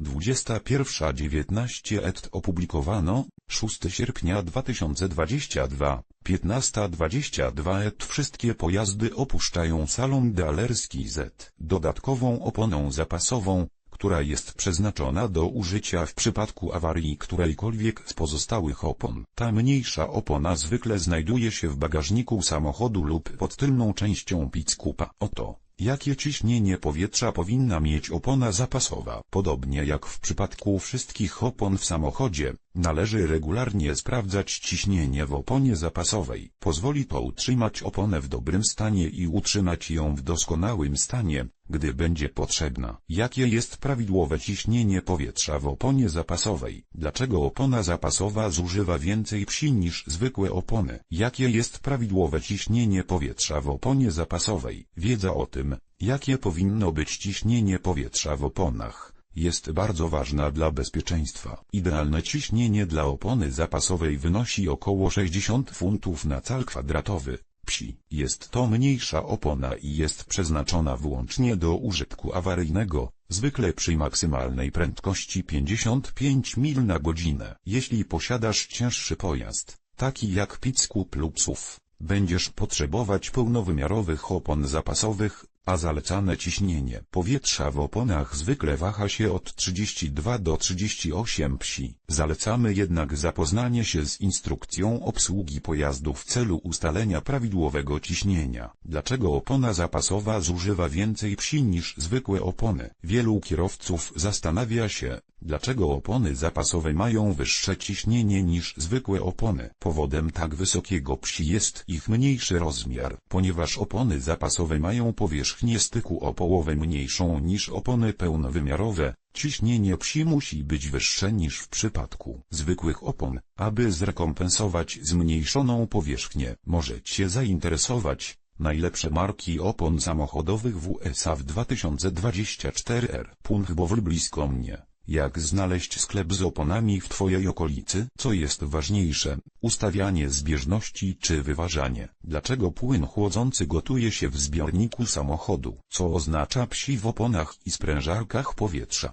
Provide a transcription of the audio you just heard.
21.19 et opublikowano, 6 sierpnia 2022, 15.22 et wszystkie pojazdy opuszczają salon dealerski Z dodatkową oponą zapasową, która jest przeznaczona do użycia w przypadku awarii którejkolwiek z pozostałych opon. Ta mniejsza opona zwykle znajduje się w bagażniku samochodu lub pod tylną częścią pickupa. Oto Jakie ciśnienie powietrza powinna mieć opona zapasowa? Podobnie jak w przypadku wszystkich opon w samochodzie, należy regularnie sprawdzać ciśnienie w oponie zapasowej. Pozwoli to utrzymać oponę w dobrym stanie i utrzymać ją w doskonałym stanie, gdy będzie potrzebna. Jakie jest prawidłowe ciśnienie powietrza w oponie zapasowej? Dlaczego opona zapasowa zużywa więcej psi niż zwykłe opony? Jakie jest prawidłowe ciśnienie powietrza w oponie zapasowej? Wiedza o tym, jakie powinno być ciśnienie powietrza w oponach, jest bardzo ważna dla bezpieczeństwa. Idealne ciśnienie dla opony zapasowej wynosi około 60 funtów na cal kwadratowy. Psi. Jest to mniejsza opona i jest przeznaczona wyłącznie do użytku awaryjnego, zwykle przy maksymalnej prędkości 55 mil na godzinę. Jeśli posiadasz cięższy pojazd, taki jak Pickup lub SUV, będziesz potrzebować pełnowymiarowych opon zapasowych, a zalecane ciśnienie powietrza w oponach zwykle waha się od 32 do 38 psi. Zalecamy jednak zapoznanie się z instrukcją obsługi pojazdu w celu ustalenia prawidłowego ciśnienia. Dlaczego opona zapasowa zużywa więcej psi niż zwykłe opony? Wielu kierowców zastanawia się, dlaczego opony zapasowe mają wyższe ciśnienie niż zwykłe opony. Powodem tak wysokiego psi jest ich mniejszy rozmiar, ponieważ opony zapasowe mają powierzchnię styku o połowę mniejszą niż opony pełnowymiarowe. Ciśnienie psi musi być wyższe niż w przypadku zwykłych opon, aby zrekompensować zmniejszoną powierzchnię. Może Cię zainteresować najlepsze marki opon samochodowych w USA w 2024 R. Punkt blisko mnie. Jak znaleźć sklep z oponami w Twojej okolicy? Co jest ważniejsze, ustawianie zbieżności czy wyważanie? Dlaczego płyn chłodzący gotuje się w zbiorniku samochodu? Co oznacza psi w oponach i sprężarkach powietrza?